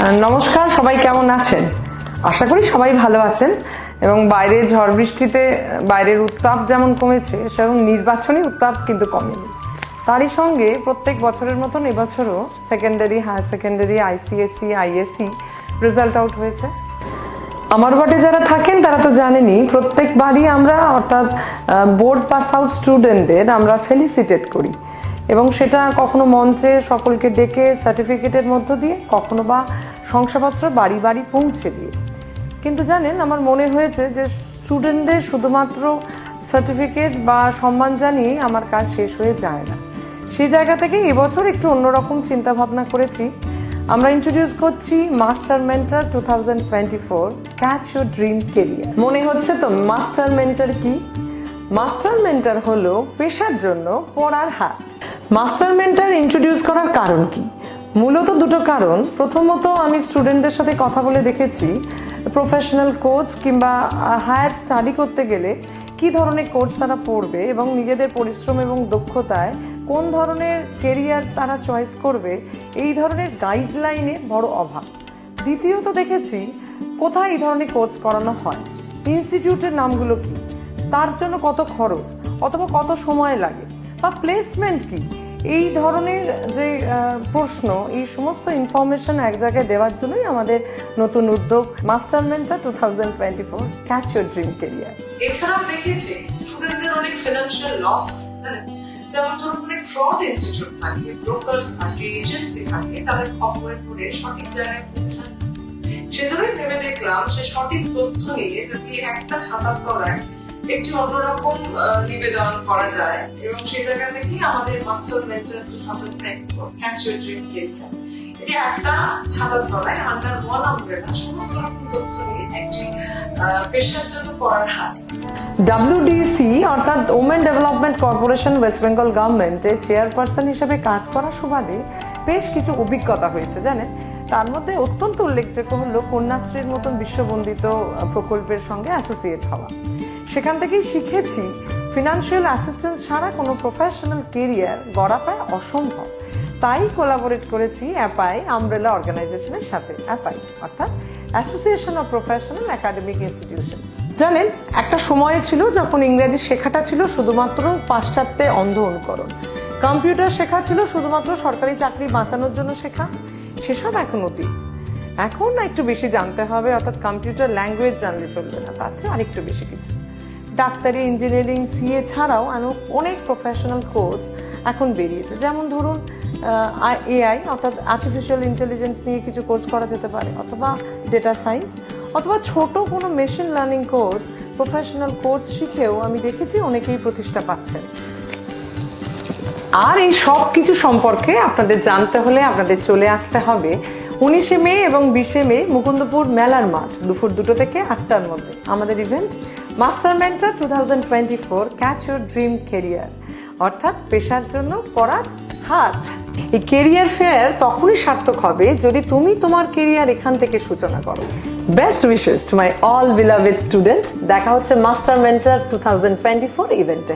নমস্কার, সবাই কেমন আছেন? আশা করি সবাই ভালো আছেন এবং বাইরে ঝড় বৃষ্টিতে, বাইরের উত্তাপ যেমন কমেছে, সেরকম নির্বাচনী উত্তাপ কিন্তু কমেনি। তারই সঙ্গে প্রত্যেক বছরের মতন এবছরও secondary higher secondary ICSE ISC result out হয়েছে। আমার ওয়ার্ডে যারা থাকেন, তারা তো জানেনই, প্রত্যেকবারই আমরা অর্থাৎ বোর্ড পাস আউট স্টুডেন্টদের আমরা ফেলিসিটেট করি। এবং সেটা কখনো মঞ্চে সকলকে ডেকে সার্টিফিকেটের মধ্য দিয়ে, কখনো বা শংসাপত্র বাড়ি বাড়ি পৌঁছে দিয়ে। কিন্তু জানেন, আমার মনে হয়েছে যে স্টুডেন্টদের শুধুমাত্র সার্টিফিকেট বা সম্মান জানিয়ে আমার কাজ শেষ হয়ে যায় না। সেই জায়গা থেকে এবছর একটু অন্যরকম চিন্তা ভাবনা করেছি। আমরা ইন্ট্রোডিউস করছি master mentor two thousand twenty four catch your dream career মনে হচ্ছে তো মাস্টার মেন্টার কি? মাস্টার মেন্টার হলো পেশার জন্য পড়ার হাত। মাস্টার মেন্টার ইন্ট্রোডিউস করার কারণ কি? মূলত দুটো কারণ। প্রথমত, আমি স্টুডেন্টদের সাথে কথা বলে দেখেছি প্রফেশনাল কোর্স কিংবা হায়ার স্টাডি করতে গেলে কি ধরনের কোর্স তারা পড়বে এবং নিজেদের পরিশ্রম এবং দক্ষতায় কোন ধরনের কেরিয়ার তারা চয়েস করবে, এই ধরনের গাইডলাইনে বড় অভাব। দ্বিতীয়ত দেখেছি, কোথায় এই ধরনের কোর্স করানো হয়? ইনস্টিটিউটের নামগুলো কি? তার জন্য কত খরচ? অথবা কত সময় লাগে? বা প্লেসমেন্ট কি? এই ধরনের যে প্রশ্ন, এই সমস্ত ইনফরমেশন এক জায়গায় দেওয়ার জন্যই আমাদের নতুন উদ্যোগ master mentor two thousand twenty four catch your dream career এছাড়াও দেখেছি স্টুডেন্টদের অনেক ফিনান্সিয়াল লস যেমন ধরুন, অনেক ফ্রড ইনস্টিটিউট থাকে ব্রোকার্স থাকে এজেন্সি থাকে, তাদের খবরে করে সঠিক জায়গায় পৌঁছায়। সেজন্যই ভেবে দেখলাম যে সঠিক তথ্য নিয়ে যদি একটা ছাতার তলায় একটি অন্যরকম নিবেদন করা যায় এবং সেই জায়গা থেকে আমাদের master mentor two thousand twenty catch dream এটি একটা ছাতার তলায় আন্ডার ওয়ান সমস্ত রকম তথ্য নিয়ে একটি ডাব্লিউডিসি অর্থাৎ women development corporation west Bengal গভর্নমেন্টের চেয়ারপারসন হিসেবে কাজ করার সুবাদে বেশ কিছু অভিজ্ঞতা হয়েছে, জানেন? তার মধ্যে অত্যন্ত উল্লেখযোগ্য হলো কন্যাশ্রীর মতন বিশ্ববন্দিত প্রকল্পের সঙ্গে অ্যাসোসিয়েট হওয়া। সেখান থেকেই শিখেছি ফিনান্সিয়াল অ্যাসিস্ট্যান্স ছাড়া কোনো প্রফেশনাল কেরিয়ার গড়া প্রায় অসম্ভব। তাই কোলাবোরেট করেছি অ্যাপাই আমব্রেলা অর্গানাইজেশনের সাথে অ্যাপাই অর্থাৎ association of professional academic institution জানেন, একটা সময় ছিল যখন ইংরেজি শেখাটা ছিল শুধুমাত্র পাশ্চাত্যে অন্ধ অনুকরণ কম্পিউটার শেখা ছিল শুধুমাত্র সরকারি চাকরি বাঁচানোর জন্য শেখা। সেসব এখন অতীত। এখন একটু বেশি জানতে হবে, অর্থাৎ কম্পিউটার ল্যাঙ্গুয়েজ জানলে চলবে না, তার চেয়ে আরেকটু বেশি কিছু। ডাক্তারি ইঞ্জিনিয়ারিং সিএ ছাড়াও অনেক প্রফেশনাল কোর্স এখন বেরিয়েছে। যেমন ধরুন এআই অর্থাৎ আর্টিফিশিয়াল ইন্টেলিজেন্স নিয়ে কিছু কোর্স করা যেতে পারে, অথবা ডেটা সায়েন্স অথবা ছোট কোনো machine learning course professional course শিখেও আমি দেখেছি অনেকেই প্রতিষ্ঠা পাচ্ছেন আর এই সব কিছু সম্পর্কে আপনাদের জানতে হলে আপনাদের চলে আসতে হবে উনিশে মে এবং বিশে মে মুকুন্দপুর মেলার মাঠ, দুপুর দুটো থেকে আটটার মধ্যে। আমাদের event master mentor two thousand twenty four catch your dream career অর্থাৎ পেশার জন্য পড়ার হাট। এই কেরিয়ার ফেয়ার তখনই সার্থক হবে যদি তুমি তোমার কেরিয়ার এখান থেকে সূচনা করো। Best wishes to my all beloved students দেখা হচ্ছে master mentor two thousand twenty four ইভেন্টে